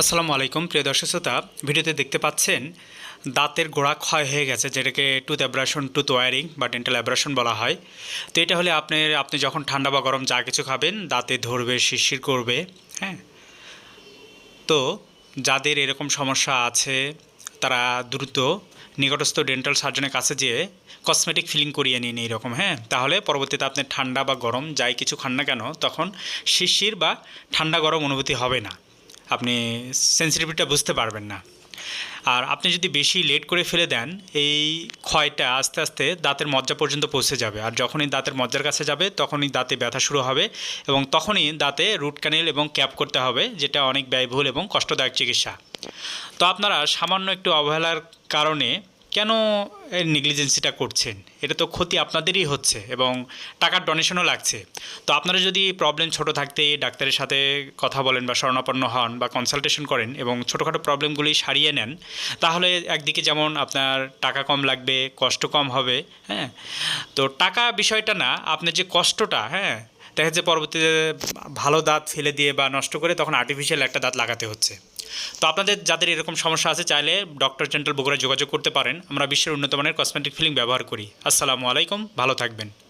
আসসালামু আলাইকুম, প্রিয় দর্শক শ্রোতা। ভিডিওতে দেখতে পাচ্ছেন, দাঁতের গোড়া ক্ষয় হয়ে গেছে, যেটাকে টুথ অ্যাব্রাশন টুথ ওয়ারিং বা ডেন্টাল অ্যাব্রাশন বলা হয়। তো এটা হলে আপনি আপনি যখন ঠান্ডা বা গরম যা কিছু খাবেন, দাঁতে ধরবে, শিরশির করবে হ্যাঁ? তো যাদের এরকম সমস্যা আছে, তারা দ্রুত নিকটস্থ ডেন্টাল সার্জনের কাছে যেয়ে কসমেটিক ফিলিং করিয়ে নিন এইরকম হ্যাঁ? তাহলে পরবর্তীতে আপনি ঠান্ডা বা গরম যাই কিছু খান না কেন, তখন শিরশির বা ঠান্ডা গরম অনুভূতি হবে না। আপনি সেন্সিটিভিটিটা বুঝতে পারবেন না। আর আপনি যদি বেশি লেট করে ফেলে দেন, এই ক্ষয়টা আস্তে আস্তে দাঁতের মজ্জা পর্যন্ত পৌঁছে যাবে। আর যখনই দাঁতের মজ্জার কাছে যাবে, তখনই দাঁতে ব্যথা শুরু হবে এবং তখনই দাঁতে রুট ক্যানেল এবং ক্যাপ করতে হবে, যেটা অনেক ব্যয়বহুল এবং কষ্টদায়ক চিকিৎসা। তো আপনারা সামান্য একটু অবহেলার কারণে কেন এই নেগলিজেন্সিটা করছেন? এটা তো ক্ষতি আপনাদেরই হচ্ছে এবং টাকার ডোনেশনও লাগছে। তো আপনারা যদি প্রবলেম ছোট থাকতেই ডাক্তারের সাথে কথা বলেন বা শরণাপন্ন হন বা কনসালটেশন করেন এবং ছোটোখাটো প্রবলেমগুলি সারিয়ে নেন, তাহলে একদিকে যেমন আপনার টাকা কম লাগবে, কষ্ট কম হবে হ্যাঁ? তো টাকা বিষয়টা না আপনার যে কষ্টটা হ্যাঁ? দেখা যাচ্ছে পরবর্তীতে ভালো দাঁত ফেলে দিয়ে বা নষ্ট করে তখন আর্টিফিশিয়াল একটা দাঁত লাগাতে হচ্ছে। তো আপনাদের যাদের এরকম সমস্যা আছে চাইলে ডক্টর জেন্টাল বগুড়ায় যোগাযোগ করতে পারেন। আমরা বিশ্বের উন্নত মানের কসমেটিক ফিলিং ব্যবহার করি। আসসালামু আলাইকুম, ভালো থাকবেন।